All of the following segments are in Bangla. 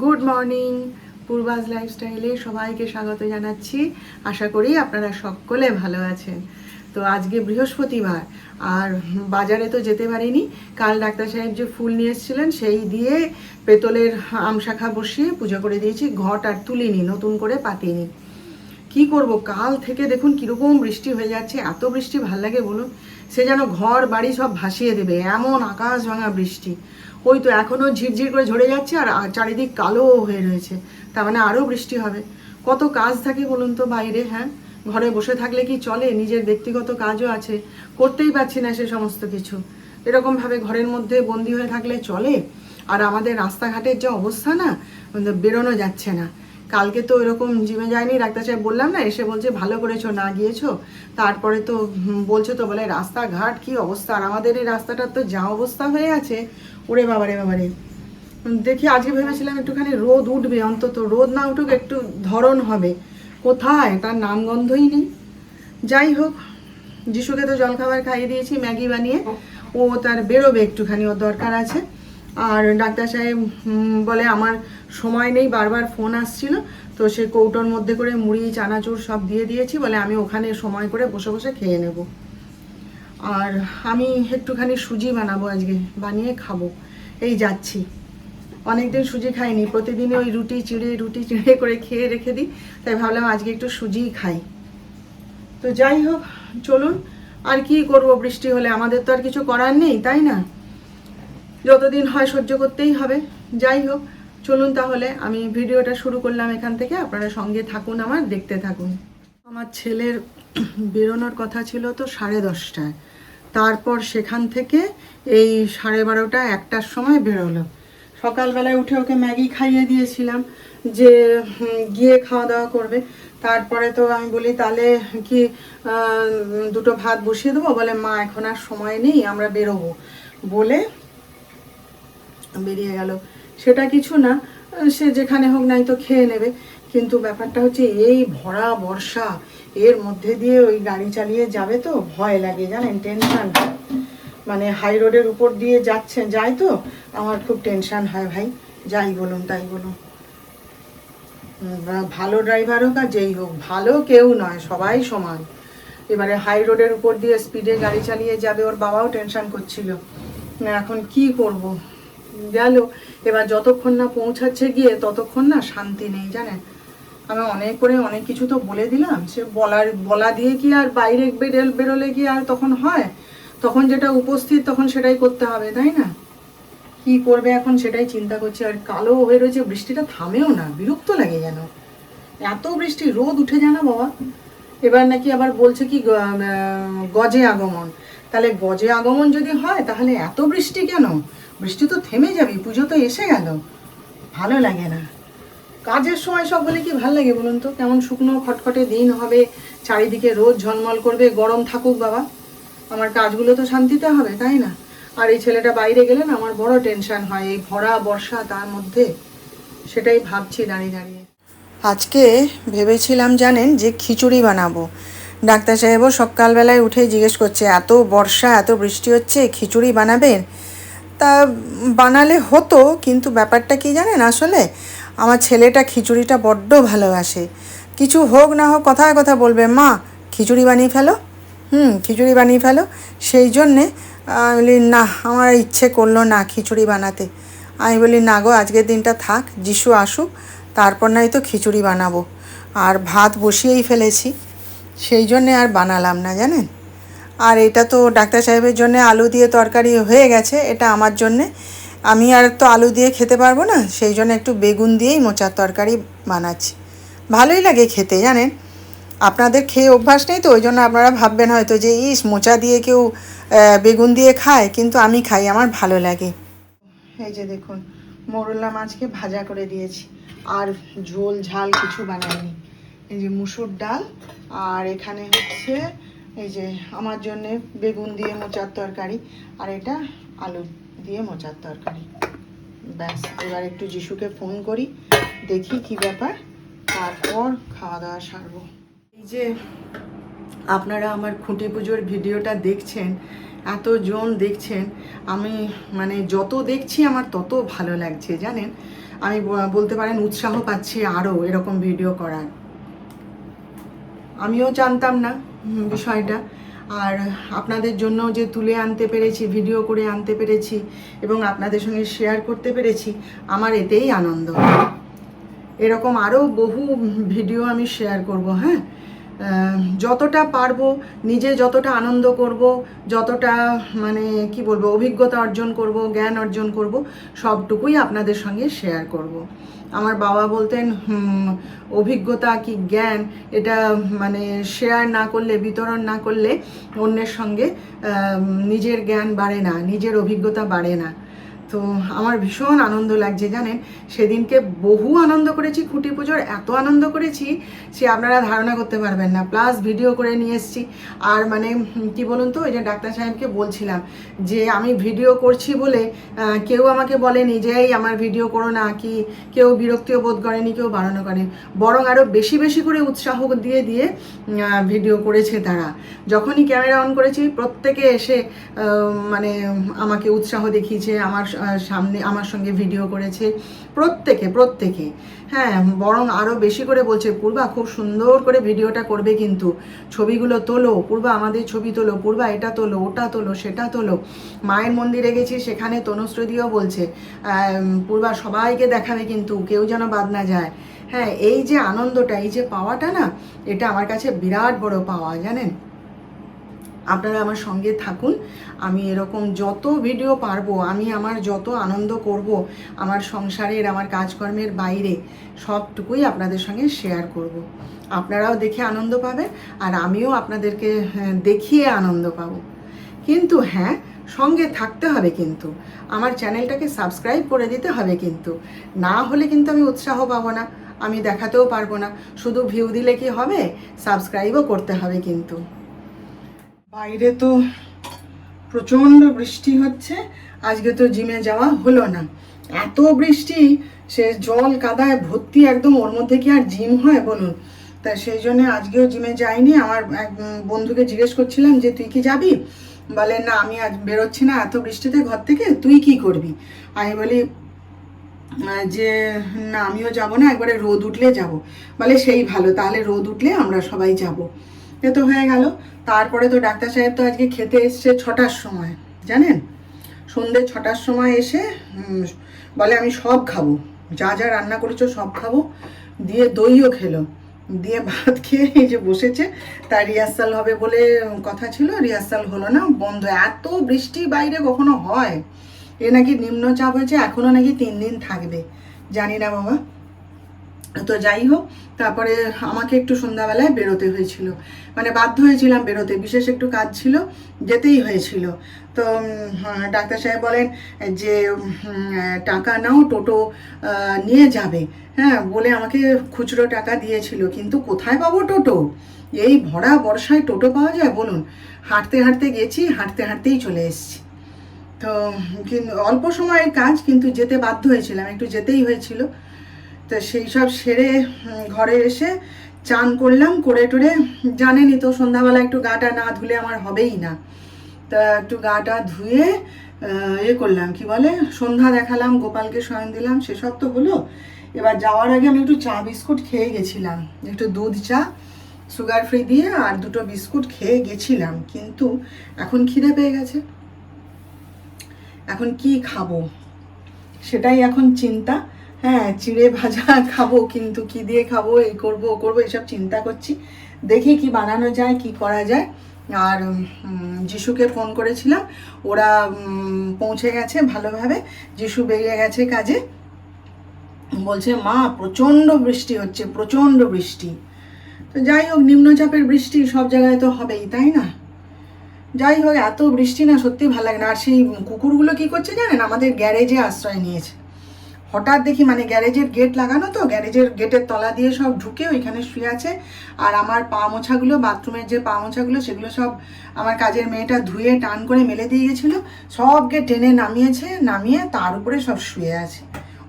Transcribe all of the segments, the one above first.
গুড মর্নিং পূর্বাজ লাইফস্টাইলে সবাইকে স্বাগত জানাচ্ছি। আশা করি আপনারা সকলে ভালো আছেন। তো আজকে বৃহস্পতিবার, আর বাজারে তো যেতে পারিনি। কাল ডাক্তার সাহেব যে ফুল নিয়ে এসেছিলেন, সেই দিয়ে পেতলের আমশাখা বসিয়ে পুজো করে দিয়েছি, ঘট আর তুলিনি, নতুন করে পাতিনি। কি করব, কাল থেকে দেখুন কীরকম বৃষ্টি হয়ে যাচ্ছে, এত বৃষ্টি ভালো লাগে বলুন। সে যেন ঘর বাড়ি সব ভাসিয়ে দেবে, এমন আকাশ ভাঙা বৃষ্টি। ওই তো এখনও ঝিরঝির করে ঝরে যাচ্ছে আর চারিদিক কালো হয়ে রয়েছে। তার মানে আরও বৃষ্টি হবে। কত কাজ থাকে বলুন তো বাইরে হ্যাঁ? ঘরে বসে থাকলে কি চলে? নিজের ব্যক্তিগত কাজও আছে। করতেই পারছি না সে সমস্ত কিছু। এরকমভাবে ঘরের মধ্যে বন্দি হয়ে থাকলে চলে? আর আমাদের রাস্তাঘাটের যে অবস্থা না বেরোনো যাচ্ছে না। কালকে তো এরকম জিমে যায়নি, ডাক্তার সাহেব বললাম না, এসে বলছে, ভালো করেছ, না গিয়েছো? তারপরে তো বলছে তো, বলে রাস্তাঘাট কি অবস্থা? আর আমাদের এই রাস্তাটার তো যা অবস্থা হয়ে আছে ওরে বাবারে বাবারে। দেখি, আজকে ভেবেছিলাম একটুখানি রোদ উঠবে, অন্তত রোদ না উঠুক একটু ধরন হবে। কোথায়? তার নামগন্ধই নেই। যাই হোক, যিশুকে তো জলখাবার খাইয়ে দিয়েছি, ম্যাগি বানিয়ে। ও তার বেরোবে একটুখানি, ওর দরকার আছে। আর ডাক্তার সাহেব বলে আমার সময় নেই, বারবার ফোন আসছিল। তো সে কৌটোর মধ্যে করে মুড়ি, চানাচুর সব দিয়ে দিয়েছি, বলে আমি ওখানে সময় করে বসে বসে খেয়ে নেব। আর আমি একটুখানি সুজি বানাবো আজকে, বানিয়ে খাব। এই যাচ্ছি। অনেকদিন সুজি খাইনি, প্রতিদিনই ওই রুটি চিড়ে রুটি চিড়ে করে খেয়ে রেখে দিই, তাই ভাবলাম আজকে একটু সুজিই খাই। তো যাই হোক, চলুন, আর কি করব বৃষ্টি হলে? আমাদের তো আর কিছু করার নেই, তাই না? যতদিন হয় সহ্য করতেই হবে। যাই হোক, চলুন তাহলে, আমি ভিডিওটা শুরু করলাম এখান থেকে, আপনারা সঙ্গে থাকুন আমার, দেখতে থাকুন। আমার ছেলের বেরোনোর কথা ছিল তো সাড়ে দশটায়। তারপর সেখান থেকে এই সাড়ে বারোটা একটার সময় বেরোলো। সকালবেলায় উঠে ওকে ম্যাগি খাইয়ে দিয়েছিলাম যে গিয়ে খাওয়া দাওয়া করবে। তারপরে তো আমি বলি, তাহলে কি দুটো ভাত বসিয়ে দেবো? বলে, মা, এখন আর সময় নেই, আমরা বেরোবো। বলে বেরিয়ে গেল। সেটা কিছু না, সে যেখানে হোক নাই তো খেয়ে নেবে। কিন্তু ব্যাপারটা হচ্ছে, এই ভরা বর্ষা এর মধ্যে দিয়ে ওই গাড়ি চালিয়ে যাবে তো, ভয় লাগে জানেন টেনশন মানে হাই রোডের উপর দিয়ে যাচ্ছে যায় তো, আমার খুব টেনশন হয় ভাই। যাই বলুন, তাই বলুন। ভালো ড্রাইভার হোক আর যেই হোক, ভালো কেউ নয়, সবাই সমান। এবারে হাই রোডের উপর দিয়ে স্পিডে গাড়ি চালিয়ে যাবে, ওর বাবাও টেনশন করছিল। এখন কি করব? গেল। এবার যতক্ষণ না পৌঁছাচ্ছে গিয়ে, ততক্ষণ না শান্তি নেই, জানেন? আমি অনেক করে অনেক কিছু তো বলে দিলাম। সে বলার, বলা দিয়ে কি আর বাইরে বেরোল, বেরোলে কি আর তখন হয়? তখন যেটা উপস্থিত তখন সেটাই করতে হবে, তাই না? কি করবে এখন সেটাই চিন্তা করছি। আর কালো হয়ে রয়েছে, বৃষ্টিটা থামেও না, বিরক্ত লাগে যেন। এত বৃষ্টি, রোদ উঠে যায় না বাবা। এবার নাকি আবার বলছে কি গজে আগমন। তাহলে গজে আগমন যদি হয়, তাহলে এত বৃষ্টি কেন? বৃষ্টি তো থেমে যাবে, পুজো তো এসে গেল। ভালো লাগে না। কাজের সময় সব হলে কি ভালো লাগে বলুন তো? কেমন শুকনো খটখটে দিন হবে, চারিদিকে রোদ ঝলমল করবে, গরম থাকুক বাবা। আমার কাজগুলো তো শান্তিতে হবে, তাই না? আর এই ছেলেটা বাইরে গেলে না আমার বড় টেনশন হয়, এই ভরা বর্ষা তার মধ্যে। সেটাই ভাবছি দাঁড়িয়ে দাঁড়িয়ে। আজকে ভেবেছিলাম জানেন যে খিচুড়ি বানাবো। ডাক্তার সাহেবও সকালবেলায় উঠে জিজ্ঞেস করছে, এত বর্ষা, এত বৃষ্টি হচ্ছে, খিচুড়ি বানাবেন? তা বানালে হতো, কিন্তু ব্যাপারটা কি জানেন আসলে? আমার ছেলেটা খিচুড়িটা বড্ড ভালোবাসে। কিছু হোক না হোক কথায় কথা বলবে, মা, খিচুড়ি বানিয়ে ফেলো। হুম, খিচুড়ি বানিয়ে ফেলো। সেই জন্যে আমি বলি, না, আমার ইচ্ছে করল না খিচুড়ি বানাতে। আমি বলি, না গো, আজকের দিনটা থাক, যিশু আসুক, তারপর নাই তো খিচুড়ি বানাবো। আর ভাত বসিয়েই ফেলেছি। সেই জন্যে আর বানালাম না, জানেন? আর এটা তো ডাক্তার সাহেবের জন্য আলু দিয়ে তরকারি হয়ে গেছে, এটা আমার জন্যে। আমি আর তো আলু দিয়ে খেতে পারব না, সেই জন্য একটু বেগুন দিয়েই মোচার তরকারি বানাচ্ছি। ভালোই লাগে খেতে, জানেন? আপনাদের খেয়ে অভ্যাস নেই তো, ওই জন্য আপনারা ভাববেন হয়তো যে, ইস, মোচা দিয়ে কেউ বেগুন দিয়ে খায়, কিন্তু আমি খাই, আমার ভালো লাগে। এই যে দেখুন, মোরলা মাছকে ভাজা করে দিয়েছি, আর ঝোল ঝাল কিছু বানাইনি। এই যে মুসুর ডাল, আর এখানে হচ্ছে, এই যে আমার জন্যে বেগুন দিয়ে মোচার তরকারি, আর এটা আলু। দিয়ে মোচার তরকারি। ব্যাস, এবার একটু যিশুকে ফোন করি, দেখি কি ব্যাপার। তারপর খাওয়া দাওয়া সারবো। এই যে আপনারা আমার খুঁটি পুজোর ভিডিওটা দেখছেন, এতজন দেখছেন, আমি মানে যত দেখছি আমার তত ভালো লাগছে, জানেন? আমি বলতে পারেন উৎসাহ পাচ্ছি আরও এরকম ভিডিও করার। আমিও জানতাম না বিষয়টা। আর আপনাদের জন্য যে তুলে আনতে পেরেছি ভিডিও করে আনতে পেরেছি এবং আপনাদের সঙ্গে শেয়ার করতে পেরেছি, আমার এতেই আনন্দ। এরকম আরও বহু ভিডিও আমি শেয়ার করব হ্যাঁ? যতটা পারব, নিজে যতটা আনন্দ করব, যতটা মানে কি বলব, অভিজ্ঞতা অর্জন করব, জ্ঞান অর্জন করব, সবটুকুই আপনাদের সঙ্গে শেয়ার করব। আমার বাবা বলতেন অভিজ্ঞতা কি জ্ঞান? এটা মানে শেয়ার না করলে, বিতরণ না করলে অন্যের সঙ্গে নিজের জ্ঞান বাড়ে না, নিজের অভিজ্ঞতা বাড়ে না। তো আমার ভীষণ আনন্দ লাগছে জানেন। সেদিনকে বহু আনন্দ করেছি, খুঁটি পুজোর এত আনন্দ করেছি সে আপনারা ধারণা করতে পারবেন না। প্লাস ভিডিও করে নিয়ে এসেছি। আর মানে কি বলুন তো, ওই যে ডাক্তার সাহেবকে বলছিলাম যে আমি ভিডিও করছি বলে কেউ আমাকে বলেনি যে, এই আমার ভিডিও করো না। কি কেউ বিরক্তিও বোধ করেনি, কেউ বাড়ানো করেনি। বরং আরও বেশি বেশি করে উৎসাহ দিয়ে দিয়ে ভিডিও করেছে তারা। যখনই ক্যামেরা অন করেছি, প্রত্যেকে এসে মানে আমাকে উৎসাহ দেখিয়েছে, আমার সামনে আমার সঙ্গে ভিডিও করেছে। প্রত্যেকে প্রত্যেকে। হ্যাঁ বরং আরও বেশি করে বলছে, পূর্বা, খুব সুন্দর করে ভিডিওটা করবে কিন্তু। ছবিগুলো তোলো, পূর্বা, আমাদের ছবি তোলো, পূর্বা, এটা তোলো, ওটা তোলো, সেটা তোলো। মায়ের মন্দিরে গেছি, সেখানে তনুশ্রীদিও বলছে পূর্বা, সবাইকে দেখাবে কিন্তু, কেউ যেন বাদ না যায়। হ্যাঁ এই যে আনন্দটা, এই যে পাওয়াটা না, এটা আমার কাছে বিরাট বড় পাওয়া, জানেন? আপনারা আমার সঙ্গে থাকুন। আমি এরকম যত ভিডিও পারব আমি আমার যত আনন্দ করব আমার সংসারের আমার কাজকর্মের বাইরে সবটুকুই আপনাদের সঙ্গে শেয়ার করব। আপনারাও দেখে আনন্দ পাবেন আর আমিও আপনাদেরকে হ্যাঁ, দেখিয়ে আনন্দ পাবো। কিন্তু হ্যাঁ সঙ্গে থাকতে হবে কিন্তু। আমার চ্যানেলটাকে সাবস্ক্রাইব করে দিতে হবে কিন্তু। না হলে কিন্তু আমি উৎসাহ পাবো না আমি দেখাতেও পারব না। শুধু ভিউ দিলে কি হবে? সাবস্ক্রাইবও করতে হবে কিন্তু। বাইরে তো প্রচণ্ড বৃষ্টি হচ্ছে, আজকে তো জিমে যাওয়া হলো না। এত বৃষ্টি, সে জল কাদায় ভর্তি একদম, ওর মধ্যে কি আর জিম হয় বলুন? তা সেই জন্য আজকেও জিমে যাইনি, আমার এক বন্ধুকে জিজ্ঞেস করছিলাম যে, তুই কি যাবি? বলে, না, আমি আজ বেরোচ্ছি না, এত বৃষ্টিতে ঘর থেকে, তুই কি করবি? আমি বলি যে, না, আমিও যাব না, একবারে রোদ উঠলে যাব। বলে, সেই ভালো, তাহলে রোদ উঠলে আমরা সবাই যাব। এ তো হয়ে গেল। তারপরে তো ডাক্তার সাহেব তো আজকে খেতে এসছে ছটার সময়, জানেন? সন্ধে ছটার সময় এসে বলে আমি সব খাব। যা যা রান্না করেছ সব খাব। দিয়ে দইও খেলো। দিয়ে ভাত খেয়ে এই যে বসেছে তার রিহার্সাল হবে বলে কথা ছিল, রিহার্সাল হলো না, বন্ধ। এত বৃষ্টি বাইরে কখনো হয়? এ নাকি নিম্নচাপ হয়েছে, এখনও নাকি তিন দিন থাকবে। জানি না বাবা। তো যাই হোক তারপরে আমাকে একটু সন্ধ্যাবেলায় বেরোতে হয়েছিল। মানে বাধ্য হয়েছিলাম বেরোতে বিশেষ একটু কাজ ছিল যেতেই হয়েছিল। তো হ্যাঁ, ডাক্তার সাহেব বলেন যে টাকা নাও টোটো নিয়ে যাবে। হ্যাঁ বলে আমাকে খুচরো টাকা দিয়েছিল কিন্তু কোথায় পাবো টোটো? এই ভরা বর্ষায় টোটো পাওয়া যায় বলুন? হাঁটতে হাঁটতে গেছি হাঁটতে হাঁটতেই চলে এসেছি। তো কিন্তু অল্প সময়ের কাজ কিন্তু যেতে বাধ্য হয়েছিলাম একটু যেতেই হয়েছিল। তো সেই সব সেরে ঘরে এসে চান করলাম, করে টরে জানেনি তো সন্ধ্যাবেলা একটু গাটা না ধুলে আমার হবেই না। তা একটু গাটা ধুয়ে এ করলাম, কি বলে, সন্ধ্যা দেখালাম, গোপালকে শয়ন দিলাম, সেসব তো হলো। এবার যাওয়ার আগে আমি একটু চা, বিস্কুট খেয়ে গেছিলাম। একটু দুধ, চা, সুগার ফ্রি দিয়ে আর দুটো বিস্কুট খেয়ে গেছিলাম, কিন্তু এখন খিদে পেয়ে গেছে। এখন কি খাব? সেটাই এখন চিন্তা। হ্যাঁ চিড়ে ভাজা খাব, কিন্তু কি দিয়ে খাব এই করব, ও করব এইসব চিন্তা করছি। দেখি কি বানানো যায়, কি করা যায়। আর যিশুকে ফোন করেছিলাম, ওরা পৌঁছে গেছে ভালোভাবে। যিশু বেরিয়ে গেছে কাজে। বলছে, মা, প্রচণ্ড বৃষ্টি হচ্ছে, প্রচণ্ড বৃষ্টি। তো যাই হোক, নিম্নচাপের বৃষ্টি সব জায়গায় তো হবেই, তাই না? যাই হোক, এত বৃষ্টি না সত্যি ভালো লাগে না। আর সেই কুকুরগুলো কি করছে জানেন? আমাদের গ্যারেজে আশ্রয় নিয়েছে। হঠাৎ দেখি মানে গ্যারেজের গেট লাগানো তো, গ্যারেজের গেটের তলা দিয়ে সব ঢুকে ওইখানে শুয়ে আছে। আর আমার পা মোছাগুলো, বাথরুমের যে পা মোছাগুলো, সেগুলো সব আমার কাজের মেয়েটা ধুয়ে, টান করে মেলে দিয়ে গেছিল। সবকে টেনে নামিয়েছে, নামিয়ে তার উপরে সব শুয়ে আছে।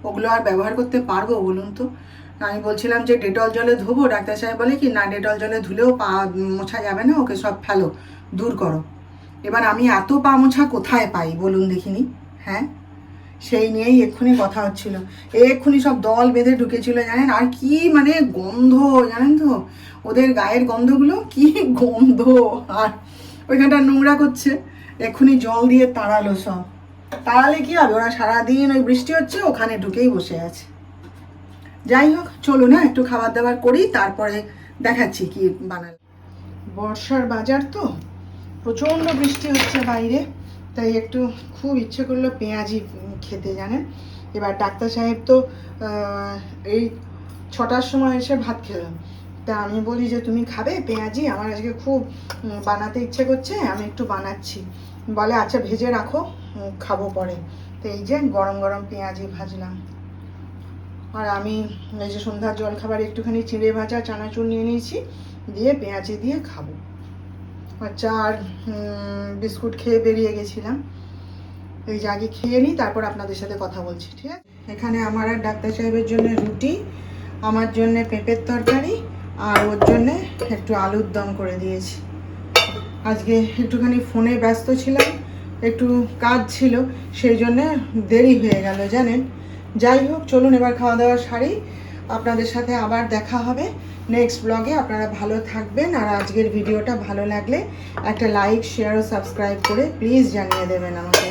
ওগুলো আর ব্যবহার করতে পারব বলুন তো? আমি বলছিলাম যে ডেটল জলে ধোবো, ডাক্তার সাহেব বলে কি, না, ডেটল জলে ধুলেও পা মোছা যাবে না, ওকে সব ফেলো, দূর করো। এবার আমি এত পা মোছা কোথায় পাই বলুন দেখিনি? হ্যাঁ? সেই নিয়েই এক্ষুনি কথা হচ্ছিল। এক্ষুনি সব দল বেঁধে ঢুকেছিল, জানেন? আর কি মানে গন্ধ, জানেন তো? ওদের গায়ের গন্ধগুলো কি গন্ধ! আর ওইখানটা নোংরা করছে। এক্ষুনি জল দিয়ে তাড়ালো সব। তাড়ালে কি হবে? ওরা সারাদিন ওই বৃষ্টি হচ্ছে, ওখানে ঢুকেই বসে আছে। যাই হোক, চলুন না একটু খাবার দাবার করি, তারপরে দেখাচ্ছি কি বানাল। বর্ষার বাজার তো? প্রচণ্ড বৃষ্টি হচ্ছে বাইরে। তাই একটু খুব ইচ্ছে করল পেঁয়াজি খেতে, জানেন? এবার ডাক্তার সাহেব তো এই ছটার সময় এসে ভাত খেলাম তা আমি বলি যে, তুমি খাবে পেঁয়াজি? আমার আজকে খুব বানাতে ইচ্ছে করছে, আমি একটু বানাচ্ছি। বলে আচ্ছা ভেজে রাখো খাব পরে। তো এই যে গরম গরম পেঁয়াজি ভাজলাম। আর আমি এই যে সন্ধ্যার জলখাবার একটুখানি চিঁড়ে ভাজা, চানাচুর নিয়ে নিয়েছি, দিয়ে পেঁয়াজি দিয়ে খাব। চা আর বিস্কুট খেয়ে বেরিয়ে গেছিলাম। এই যে আগে খেয়ে নিই, তারপর আপনাদের সাথে কথা বলছি, ঠিক আছে? এখানে আমার আর ডাক্তার সাহেবের জন্য রুটি, আমার জন্য পেঁপের তরকারি, আর ওর জন্য একটু আলুর দম করে দিয়েছি। আজকে একটুখানি ফোনে ব্যস্ত ছিলাম, একটু কাজ ছিল, সেই জন্যে দেরি হয়ে গেল, জানেন? যাই হোক, চলুন এবার খাওয়া দাওয়া সারি। আপনাদের সাথে আবার দেখা হবে। নেক্সট ব্লগে আপনারা ভালো থাকবেন আর আজকের ভিডিওটা ভালো লাগলে একটা লাইক শেয়ার ও সাবস্ক্রাইব করে প্লিজ জানিয়ে দেবেন আমাকে।